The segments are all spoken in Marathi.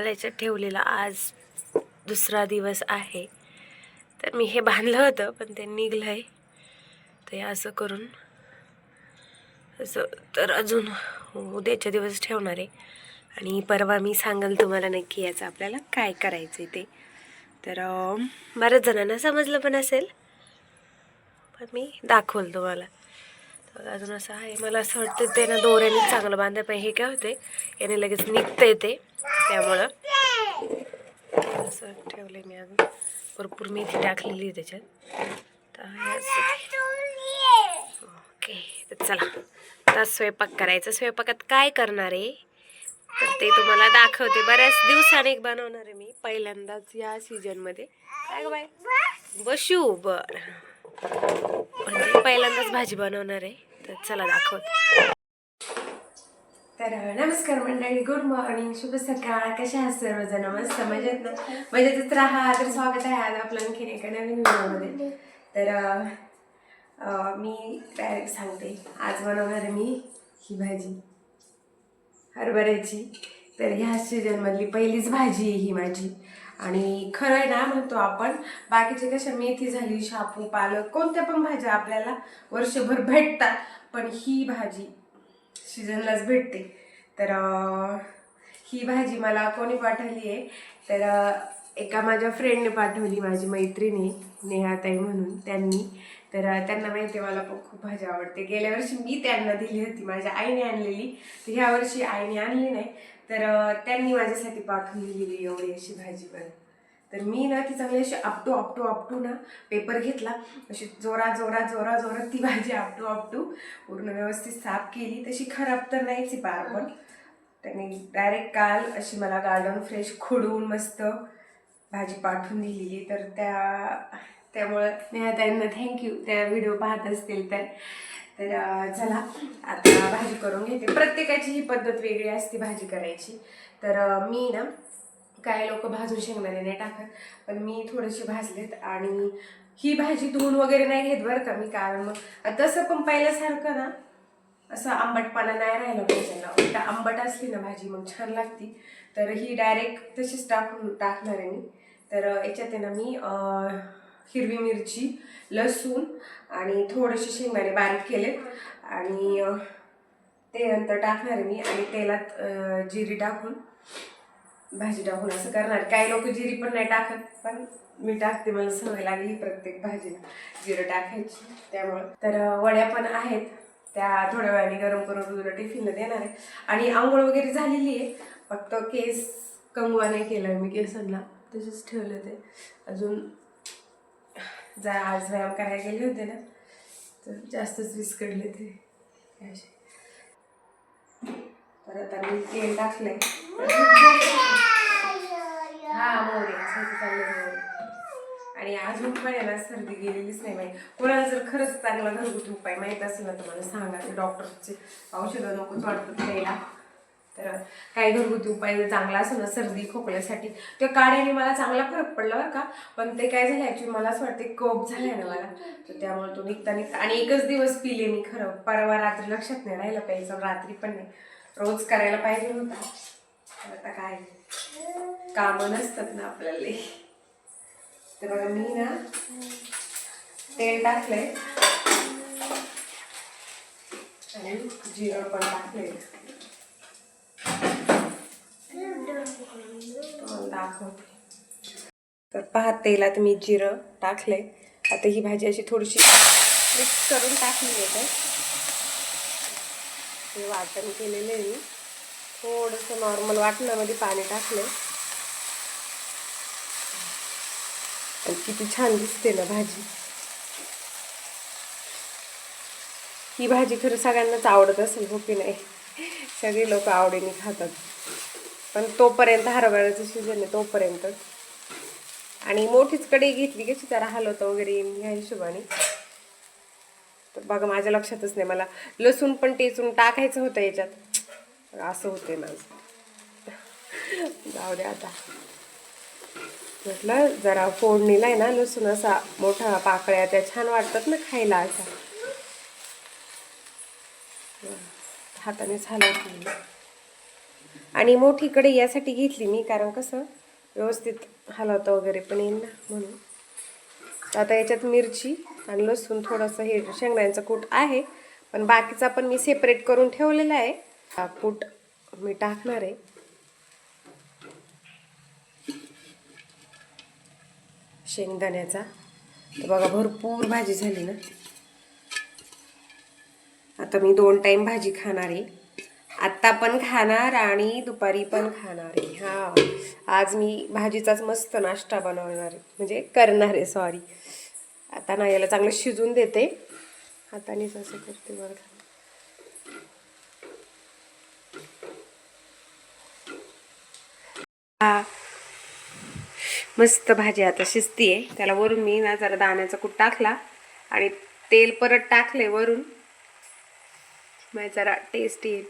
तर याच्यात ठेवलेलं आज दुसरा दिवस आहे. तर मी हे बांधलं होतं पण ते निघलं आहे ते असं करून असं तर अजून उद्याच्या दिवस ठेवणार आहे. आणि परवा मी सांगाल तुम्हाला नक्की याचं आपल्याला काय करायचं आहे ते. तर बऱ्याच जणांना समजलं पण असेल. पण मी दाखवल तुम्हाला. अजून असं आहे. मला असं वाटतं ते ना दोऱ्याने चांगलं बांधलं पण हे काय होते याने लगेच निघतं ते. त्यामुळं असं ठेवलं मी अजून. भरपूर मेथी टाकलेली आहे त्याच्यात. तर ओके तर चला. आता स्वयंपाक करायचा. स्वयंपाकात काय करणार आहे? तर ते तुम्हाला दाखवते. बऱ्याच दिवसाने एक बनवणार आहे मी. पहिल्यांदाच या सीजनमध्ये काय बाय बसू? बर. म्हणजे पहिल्यांदाच भाजी बनवणार आहे. तर चला दाखव तर नमस्कार मंडळी गुड मॉर्निंग शुभ सकाळ. कशा आहात सर्वजण? मस्त मजेत ना? मजेतच राहा. तर स्वागत आहे आज आपलं आणखीन एका नवीन व्हिडिओमध्ये. तर मी डायरेक्ट सांगते. आज बनवणार आहे मी ही भाजी. हरभऱ्याची. तर ह्या सीजनमधली पहिलीच भाजी ही माझी. आणि खरं आहे ना म्हणतो आपण बाकीचे कशा मेथी झाली शापू पालक कोणत्या पण भाज्या आपल्याला वर्षभर भेटतात पण ही भाजी सीझनलाच भेटते. तर ही भाजी मला कोणी पाठवली आहे तर एका माझ्या फ्रेंडने पाठवली माझी मैत्रिणी नेहाताई म्हणून त्यांनी. तर त्यांना माहिती आहे मला पण खूप भाजी आवडते. गेल्या वर्षी मी त्यांना दिली होती माझ्या आईने आणलेली. तर ह्या वर्षी आईने आणली नाही तर त्यांनी माझ्यासाठी पाठवून दिलेली एवढी अशी भाजी पण. तर मी ना ती चांगली अशी आपटू आपटू आपटू ना पेपर घेतला. अशी जोरा जोरा जोरा जोरात ती भाजी आपटू आपटू. पूर्ण व्यवस्थित साफ केली. तशी खराब तर नाहीच आहे पार पण. त्यांनी डायरेक्ट काल अशी मला गार्डन फ्रेश खोडून मस्त भाजी पाठवून दिलेली. तर त्या त्यामुळं त्यांना थँक्यू त्या व्हिडिओ पाहत असतील तर. तर चला आता भाजी करून घेते. प्रत्येकाची ही पद्धत वेगळी असते भाजी करायची. तर मी ना काही लोक भाजून शेंगदाणे नाही टाकत पण मी थोडेसे भाजलेत आणि ही भाजी धुवून वगैरे नाही घेत बरं का मी कारण मग तसं पण पहिल्यासारखं ना असं आंबटपणा नाही राहिला पाहिजे ना उलटा आंबट असली ना भाजी मग छान लागती. तर ही डायरेक्ट तशीच टाकून टाकणार आहे मी. तर याच्यात आहे ना मी हिरवी मिरची लसूण आणि थोडेसे शेंगदाणे बारीक केलेत आणि ते नंतर टाकणार आहे मी आणि तेलात जिरी टाकून भाजी टाकून असं करणार. काही लोक जिरी पण नाही टाकत पण मी टाकते. मला सवय लागली प्रत्येक भाजीला जिरं टाकायची. त्यामुळं. तर वड्या पण आहेत. त्या थोड्या वेळाने गरम करून तुला टिफिनला देणार आहे. आणि आंघोळ वगैरे झालेली आहे. फक्त केस कंगवा नाही केला मी केसांना. तसेच ठेवलं ते. अजून जा आज व्यायाम करायला गेले होते ना तर जास्तच विस्कडले ते असे. परत मी तेल टाकलंय. हा मोरे आणि अजून उपाय आहे ना सर्दी गेलेलीच नाही माहिती कोणाला जर खरंच चांगला घरगुती उपाय माहीत असेल ना तर मला सांगा. ते डॉक्टरचे औषधं नकोच वाटतात प्यायला. तर काही घरगुती उपाय जर चांगला असेल ना सर्दी खोकल्यासाठी त्या काड्याने मला चांगला फरक पडला बरं का पण ते काय झालं ॲक्च्युली मला असं वाटते कप झालाय ना मला. तर त्यामुळे तो निघता निघता आणि एकच दिवस पिले मी खरं. परवा रात्री लक्षात नाही राहिलं प्यायचं रात्री पण नाही. रोज करायला पाहिजे होता. आता काय? कामं नसतात ना आपल्याला. तर बघा मी ना तेल टाकलंय. आणि जिरं पण टाकलंय. हो, दाखवते. तर पहा तेलात मी जिरं टाकलंय. आता ही भाजी अशी थोडीशी मिक्स करून टाकली आहे. हे वाटण केलेलं आहे मी. थोडंसं नॉर्मल वाटणामध्ये पाणी टाकलं आणि किती छान दिसते ना भाजी. ही भाजी खरं सगळ्यांनाच आवडत असेल हो की नाही? सगळे लोक आवडीने खातात. पण तोपर्यंत हरभऱ्याचं सीजन आहे तोपर्यंतच आणि मोठीच कढई घेतली कशी जरा हलवतं वगैरे येईन ह्या हिशोबाने. तर बघा माझ्या लक्षातच नाही मला. लसूण पण टेचून टाकायचं होतं याच्यात. असं होते माझं. जाऊ दे आता. म्हटलं जरा फोडणीला आहे ना लसूण असा मोठा पाकळ्या त्या छान वाटतात ना खायला असा हाताने झालं आणि मोठी कढई यासाठी घेतली मी कारण कसं व्यवस्थित हलवता वगैरे पण येईल ना म्हणून. आता याच्यात मिरची आणि लसूण थोडंसं हे शेंगदाण्याचं कूट आहे पण बाकीचा पण मी सेपरेट करून ठेवलेला आहे. हा कूट मी टाकणार आहे. शेंगदाण्याचा. तर बघा भरपूर भाजी झाली ना. आता मी दोन टाईम भाजी खाणार आहे. आत्ता पण खाणार आणि दुपारी पण खाणार आहे. हा. आज मी भाजीचाच मस्त नाश्ता बनवणार आहे. म्हणजे करणार आहे सॉरी आता ना याला चांगलं शिजून देते. हातानेच असं करते बरं हा. मस्त भाजी आता शिजती आहे त्याला वरून मी ना जरा दाण्याचा कूट टाकला आणि तेल परत टाकले वरून. मग जरा टेस्ट येईल.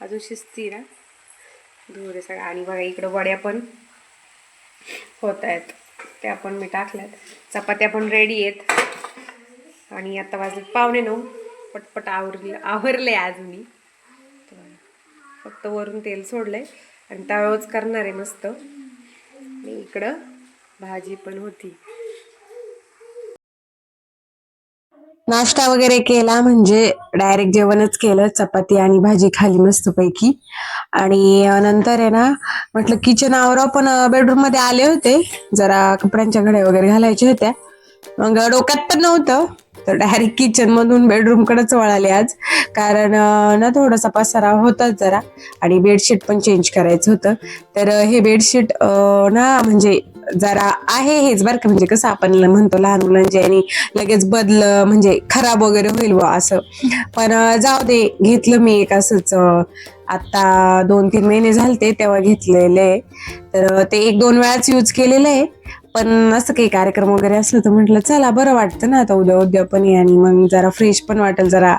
अजून शिस्ती ना? धुरे सगळं. आणि बघा इकडं वड्या पण होत आहेत. त्या पण मी टाकल्यात. चपात्या पण रेडी आहेत. आणि आता वाजले पावणे नऊ. पटपट आवरले आवरले आज मी. फक्त वरून तेल सोडलंय. आणि तवाच करणार आहे मस्त. आणि इकडं भाजी पण होती. नाश्ता वगैरे केला म्हणजे डायरेक्ट जेवणच केलं चपाती आणि भाजी खाली मस्तपैकी. आणि नंतर आहे ना म्हटलं किचन आवराव पण बेडरूममध्ये आले होते. जरा कपड्यांच्या घड्या वगैरे घालायच्या होत्या. मग डोक्यात पण नव्हतं. तर डायरेक्ट किचन मधून बेडरूम कडेच वळाले आज. कारण ना थोडासा पसारा होताच जरा. आणि बेडशीट पण चेंज करायचं होतं. तर हे बेडशीट ना म्हणजे जरा आहे हेच बरं का. म्हणजे कसं आपण म्हणतो लहान मुलांचे आणि लगेच बदलं म्हणजे खराब वगैरे होईल बुवा असं. पण जाऊ दे घेतलं मी एक असंच आता दोन तीन महिने झालते तेव्हा घेतलेले. तर ते एक दोन वेळाच यूज केलेलं आहे. पण असं काही कार्यक्रम वगैरे असलं तर म्हटलं चला बरं वाटतं ना आता उद्या उद्या पण आहे आणि मग जरा फ्रेश पण वाटेल. जरा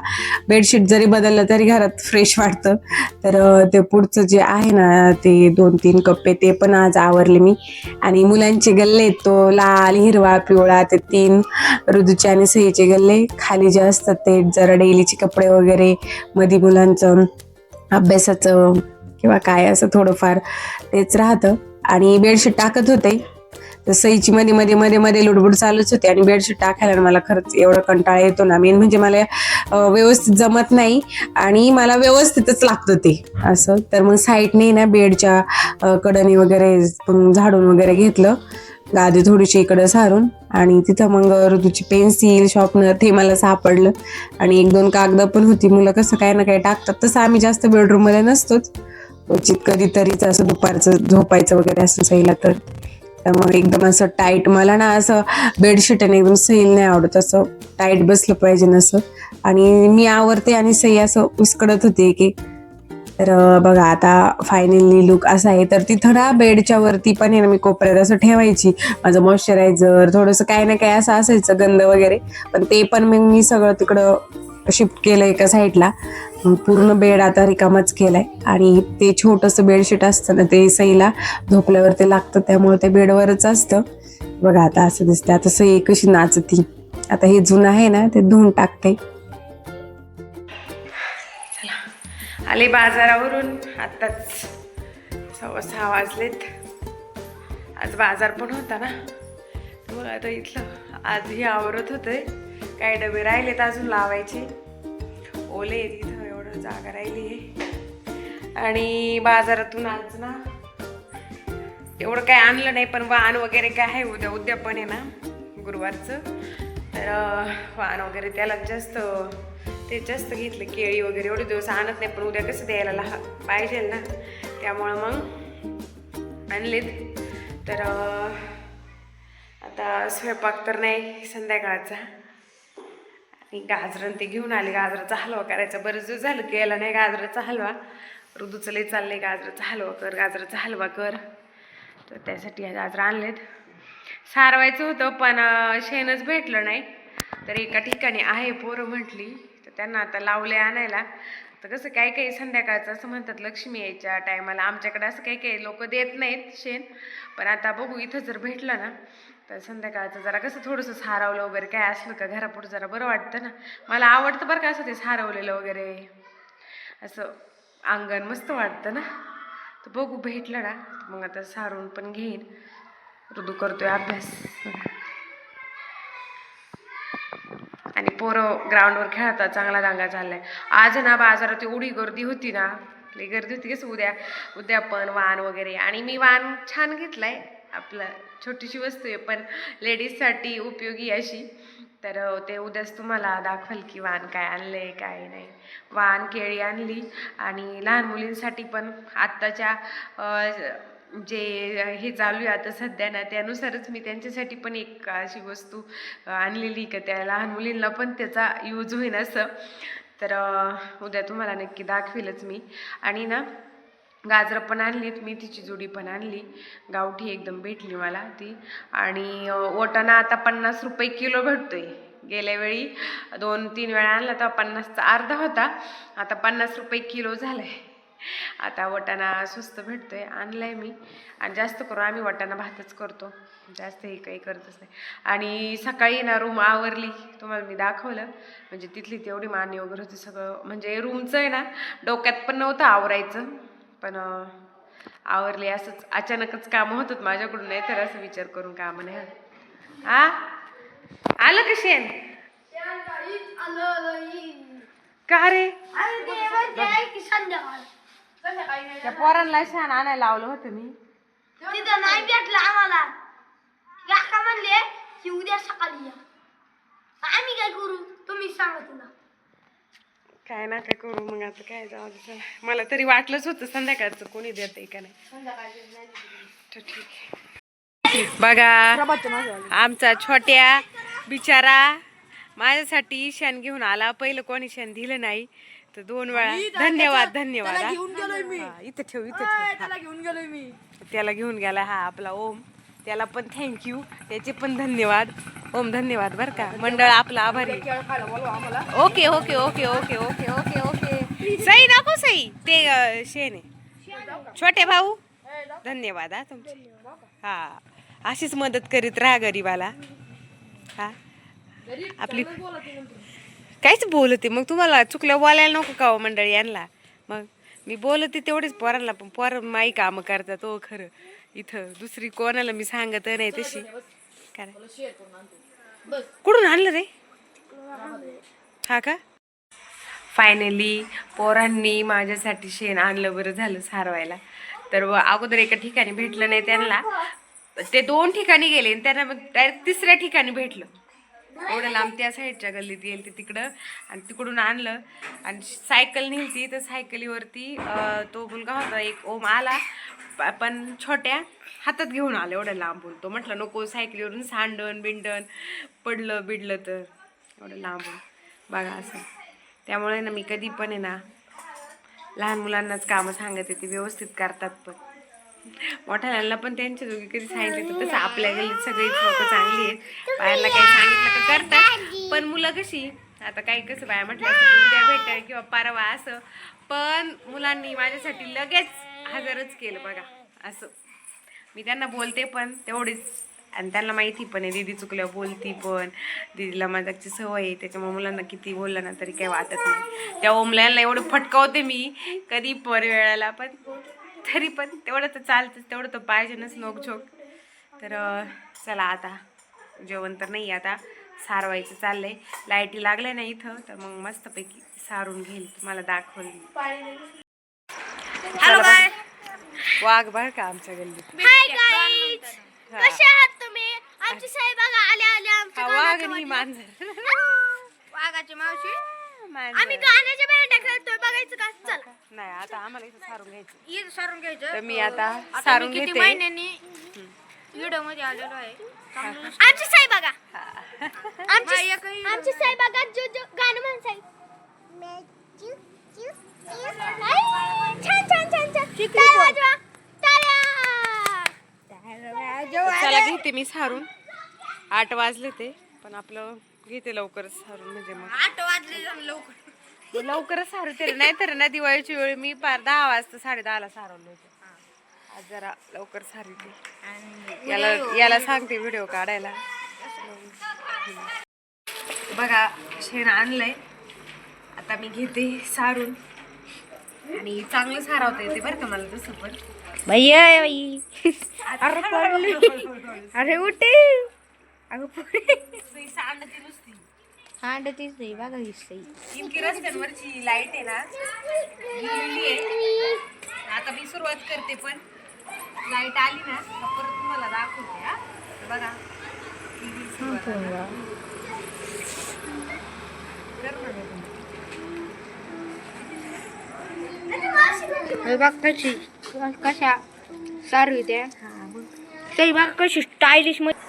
बेडशीट जरी बदललं तरी घरात फ्रेश वाटतं. तर ते पुढचं जे आहे ना ते दोन तीन कप्पे ते पण आज आवरले मी. आणि मुलांचे गल्ले तो लाल हिरवा पिवळा ते तीन ऋतूचे आणि सईचे गल्ले. खाली जे असतात ते जरा डेलीचे कपडे वगैरे मध्ये मुलांचं अभ्यासाचं किंवा काय असं थोडंफार तेच राहतं. आणि बेडशीट टाकत होते. तर सईची मध्ये मध्ये मध्ये मध्ये लुडबुड चालूच होती आणि बेडशीट टाकायला मला खरंच एवढा कंटाळा येतो ना. मेन म्हणजे मला व्यवस्थित जमत नाही आणि मला व्यवस्थितच लागतं ते असं. तर मग साईडने ना बेडच्या कडणी कडनी वगैरे झाडून वगैरे घेतलं. गादी थोडीशी इकडं सारून आणि तिथं मग ऋतूची पेन्सिल शॉपनर ते मला सापडलं. आणि एक दोन कागद पण होती. मुलं कसं काय ना काय टाकतात. तसं आम्ही जास्त बेडरूममध्ये नसतोच. क्वचित कधीतरीच असं दुपारचं झोपायचं वगैरे असं सईला तर. तर मग एकदम असं टाईट मला ना असं बेडशीट आणि एकदम सैल नाही आवडत असं टाईट बसलं पाहिजे नसं आणि मी आवरते आणि सई असं उस्कडत होते की तर बघा आता फायनली लुक असा आहे. तर तिथं ना बेडच्या वरती पण आहे ना मी कोपऱ्यात असं ठेवायची. माझं मॉइश्चरायझर थोडंसं काय ना काय असं असायचं गंध वगैरे. पण ते पण मग मी सगळं तिकडं शिफ्ट केलं एका साईडला पूर्ण बेड आता रिकामाच केलाय. आणि ते छोटंसं बेडशीट असतं ना ते सईला झोपल्यावर ते लागतं त्यामुळे ते बेडवरच असतं. बघा आता असं दिसतं आता सई कशी नाचती. आता हे जुनं आहे ना ते धुवून टाकते आले बाजारावरून. आत्ताच सव्वा सहा वाजलेत. आज बाजार पण होता ना. मग आता इथलं आजही आवरत होते. काही डबे राहिलेत अजून लावायचे. ओले तिथं जागा राहिली. आणि बाजारातून आज ना एवढं काय आणलं नाही पण वाहन वगैरे काय आहे उद्या उद्या पण आहे ना गुरुवारचं. तर वाहन वगैरे त्याला जास्त ते जास्त घेतलं केळी वगैरे एवढे दिवस आणत नाही पण उद्या कसं द्यायला लहा पाहिजे ना. त्यामुळं मग आणलेत. तर आता स्वयंपाक तर नाही संध्याकाळचा. गाजरं ते घेऊन आले. गाजराचा हलवा करायचा. बरेच दिवस झालं केला नाही गाजराचा हलवा. ऋतूचं लय चाललंय गाजराचा हलवा कर गाजराचा हलवा कर. तर त्यासाठी ह्या गाजरं आणलेत. सारवायचं होतं पण शेणच भेटलं नाही. तर एका ठिकाणी आहे पोरं म्हटली. तर त्यांना आता लावले आणायला. तर कसं काही काही संध्याकाळचं असं म्हणतात लक्ष्मी यायच्या टायमाला. आमच्याकडे असं काही काही लोक देत नाहीत शेण. पण आता बघू इथं जर भेटलं ना तर संध्याकाळचं जरा कसं थोडंसं सारवलं वगैरे काय असलं का घरापुढं जरा बरं वाटतं ना. मला आवडतं बरं का असं ते सारवलेलं वगैरे. असं अंगण मस्त वाटतं ना. तर बघू भेटलं ना मग आता सारून पण घेईन. ऋतू करतोय अभ्यास. आणि पोरं ग्राउंडवर खेळतात चांगला दांगा चाललाय. आज ना बाजारात एवढी गर्दी होती ना लई गर्दी होती कसं उद्या उद्या पण वाण वगैरे. आणि मी वाण छान घेतलाय. आपलं छोटीशी वस्तू आहे पण लेडीजसाठी उपयोगी अशी. तर ते उद्याच तुम्हाला दाखवाल की वाण काय आणलं आहे काय नाही. वाण केळी आणली आणि लहान मुलींसाठी पण आत्ताच्या जे हे चालू आहे आता सध्या ना त्यानुसारच मी त्यांच्यासाठी पण एक अशी वस्तू आणलेली का त्या लहान मुलींना पण त्याचा यूज होईल असं. तर उद्या तुम्हाला नक्की दाखवेलच मी. आणि ना गाजरं पण आणलीत मेथीची जुडी पण आणली. गावठी एकदम भेटली मला ती. आणि अं, आता पन्नास रुपये किलो भेटतोय. गेल्या वेळी दोन तीन वेळा आणला तर पन्नासचा अर्धा होता. आता पन्नास रुपये किलो झालाय. आता वाटाणा स्वस्त भेटतोय आणलाय मी. आणि जास्त करून आम्ही वाटाणा भातच करतो. जास्त हे काही करतच नाही. आणि सकाळी ना रूम आवरली तुम्हाला मी दाखवलं. म्हणजे तिथली तेवढी मान्य वगैरे होती सगळं. म्हणजे रूमचं आहे ना डोक्यात पण नव्हतं आवरायचं. पण आवरले असंच. अचानकच कामं होतात माझ्याकडून नाही तर असं विचार करून कामं नाही. आ? आलं का शेण? का रे? त्या पोरांना शेण आणायला लावलं होतं मी. तिथं नाही भेटलं आम्हाला. काका म्हणले की उद्या सकाळी या. आम्ही काय करू? तुम्ही सांगा तुला. काय ना काय करू मग आता काय जाऊ दे चला. मला तरी वाटलंच होतं संध्याकाळचं कोणी देत का नाही. तर ठीक आहे. बघा आमचा छोट्या बिचारा माझ्यासाठी शेण घेऊन आला. पहिलं कोणी शेण दिलं नाही. तर दोन वेळा. धन्यवाद धन्यवाद हा. हा, इथं ठेव इथं ठेव. हा. घेऊन गेलोय मी. त्याला घेऊन गेला हा आपला ओम. त्याला पण थँक्यू त्याचे पण धन्यवाद. ओम धन्यवाद बरं का. मंडळ आपला आभारी. Okay okay okay okay okay okay okay. Sai नको सई. ते अं, शेण आहे छोटे भाऊ. धन्यवाद हा तुमचे. हा. अशीच मदत करीत राहा गरीबाला. हा. आपली काहीच बोलते मग तुम्हाला चुकलं बोलायला नको का हो मंडळी यांना? मग मी बोलते तेवढेच पोरांना पण पोरं माई कामं करतात हो खरं. इथं दुसरी कोणाला मी सांगत नाही तशी. काय कुठून आणलं रे? हा का? फायनली पोरांनी माझ्यासाठी शेण आणलं बरं झालं सारवायला. तर व अगोदर एका ठिकाणी भेटलं नाही त्यांना. ते दोन ठिकाणी गेले आणि त्यांना मग डायरेक्ट तिसऱ्या ठिकाणी भेटलं. एवढं लांब त्या साईडच्या गल्लीत येईल ते तिकडं. आणि तिकडून आणलं. आणि सायकल नेलती. तर सायकलीवरती तो मुलगा होता एक ओम आला. प- पण छोट्या हातात घेऊन आलं एवढं लांबून. तो म्हटलं नको सायकलीवरून सांडण बिंडण पडलं बिडलं तर. एवढं लांबून. बघा असं. त्यामुळे ना मी कधी पण आहे ना लहान मुलांनाच कामं सांगत येते. व्यवस्थित करतात पण. मोठ्याला पण त्यांच्या दोघी कधी सांगितले तर तसं आपल्या गल्लीत सगळीच लोक चांगली आहेत. बायांना काही सांगितलं का करतात. पण मुलं कशी? आता काही कसं बाया म्हटलं उद्या भेटेल किंवा परवा असं. पण मुलांनी माझ्यासाठी लगेच हजरच केलं बघा. असं. मी त्यांना बोलते पण तेवढीच. आणि त्यांना माहिती पण आहे. दीदी चुकल्यावर बोलती पण. दीदीला माझ्याची सवय आहे. त्याच्यामुळे मुलांना किती बोललं ना तरी काही वाटत नाही. त्या ओमल्याला एवढं फटकावते मी. कधी पर वेळाला पण. तरी पण तेवढं तर चालतंच तेवढं तर पाहिजेनच नोकझोक. तर चला आता जेवण तर नाही आता सारवायचं चाललंय. लाईटी लागल्या ना इथं तर मग मस्तपैकी सारून घेईल तुम्हाला दाखवल हॅलो बाय वाघ बघ का आमच्या गल्लीत. Hi guys. कसे आहात तुम्ही? आमची साई बघा आल्या आल्या आमच्या वाघ आणि ही. मांजर. वाघाची मावशी. आम्ही गाण्याच्या भांड्या खेळतोय बघायचं का? चला. नाही आता आम्हाला इथं सारून घ्यायचं. ये सारून घ्यायचं. तर मी आता आता सारून मी किती घेते. महिन्यांनी व्हिडिओमध्ये आलेलो आहे. आमची साई बघा. आमची आमची साई बघा जो जो गाणं म्हण साई. आई, छान छान छान छान. टाळ्या वाजवा. टाळ्या. चला घेते मी सारून. आठ वाजले ते पण आपलं घेते लवकरच सारून म्हणजे मग. आठ वाजले जाऊन लवकर. लवकरच सारते नाही तर ना दिवाळीची वेळ मी पार दहा वाजता साडे दहाला सारवलं होतं. आज जरा लवकर सारते याला याला सांगते व्हिडिओ काढायला. बघा शेण आणलंय. आता मी घेते सारून. आणि चांगलं सारावता येते बरं का मला तसं पण. बाई पडली. अरे उठे. अगं पुढे. सई सांडती नुसती. हांडतीच नाही बघा ही सई. नेमकी रस्त्यांवरची लाइट आहे ना गेलेली आहे. आता मी सुरुवात करते पण. लाइट आली ना परत तुम्हाला दाखवते हा. तर बघा. ही सुरुवात आता. कर ना गं. हे बघ कशी कशा सारू त्या. सई बघ कशी स्टायलिशमध्ये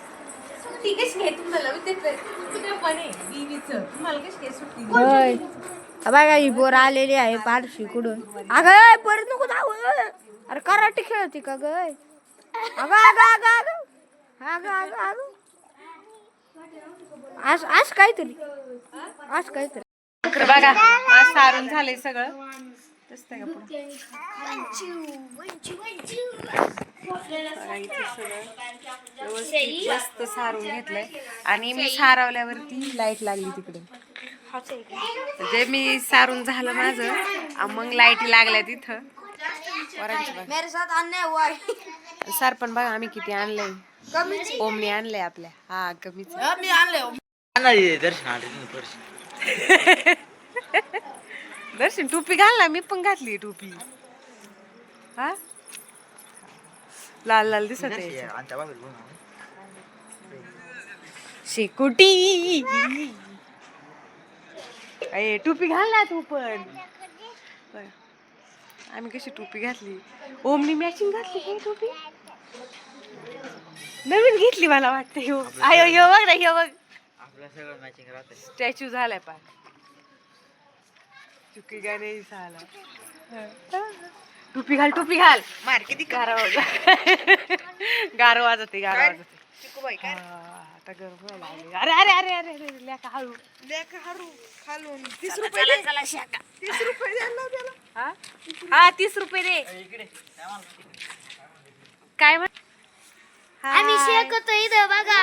सुट्टी कशी आहे तुम्हाला विद्यार्थी कुठं पण आहे बीवीचं तुम्हाला कशी आहे सुट्टी होय. बघा ही बोर आलेली आहे पारशी कुठून. अगं परत नको जाऊ. अरे कराटे खेळते का ग अगं अगं अगं अगं. अगं अगं अगं. आज आज काहीतरी. आज काहीतरी. तर बघा आज सारून झालंय सगळं. इथे सगळं व्यवस्थित मस्त सारून घेतलंय आणि मी सारवल्यावरती लाइट लागली तिकडे म्हणजे मी सारून झालं माझं मग लाइट लागल्या तिथं सार पण बघा आम्ही किती आणलंय ओमनी आणलंय आपल्या हा कमीच मी आणले नाही दर्शन दर्शन टोपी घाल ना मी पण घातली टोपी. हा? लाल लाल दिसत आहे शेकोटी. अय टोपी घाल ना तू पण. आम्ही कशी टोपी घातली? ओमनी मॅचिंग घातली काय टोपी? नवीन घेतली मला वाटतं ह्यो आयो ह्यो बघ ना ह्यो बघ. आपलं सगळं मॅचिंग राहते स्टॅच्यू झालाय पाय चुकी गाणे झाला? टोपी घाल टोपी घाल. मार किती गारा गार वाजते गार वाजते आता गरम व्हायला. अरे अरे अरे अरे अरे लेका हळू लेका हळू खालून. तीस रुपये दे. तीस रुपये द्या ना त्याला. हा? हा तीस रुपये दे. काय म्हण आम्ही शेकतो इथं बघा.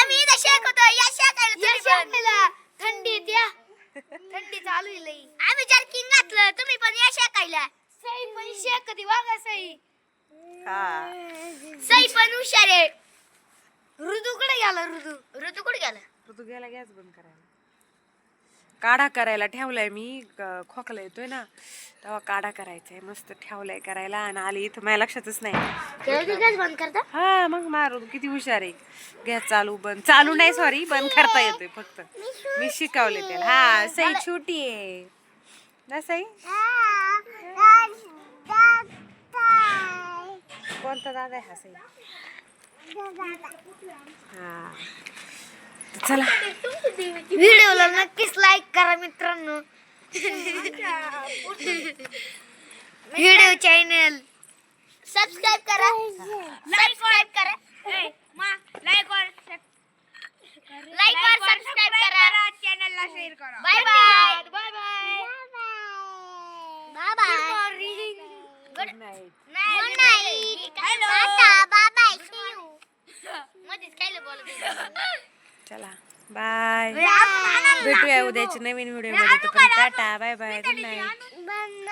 आम्ही इथं शेकतो या शेकायला या शेकायला थंडी द्या. थंडी चालू आहे लई. आम्ही जर्किंग घातलं तुम्ही पण या शेकायला. सई पण शेकती बघा सई. हा. सई पण हुशार आहे. ऋतू कुठे गेला ऋतू? ऋतू कुठे गेला? ऋतू गेला गॅस बंद करायला. काढा करायला ठेवलाय मी. खोकला येतोय ना. तेव्हा काढा करायचा आहे मस्त ठेवलाय करायला आणि आली इथं. माझ्या लक्षातच नाही. हा मग मारू किती हुशार आहे. गॅस चालू बंद. चालू नाही सॉरी बंद करता येतोय फक्त. मी शिकवले त्याला. हा सई छोटी आहे. ना सई? कोणता दादा आहे हा सई? हा. चला. व्हिडिओला नक्कीच लाईक करा मित्रांनो. व्हिडिओ चॅनल सबस्क्राईब करा. सबस्क्राईब करा. लाईक और लाईक और सबस्क्राईब करा. चॅनलला शेअर करा. Bye bye bye bye bye bye good night good night tata bye bye see you मध्येच काय बोलत चला. बाय भेटूया उद्याच्या नवीन व्हिडिओमध्ये. Tata bye bye good night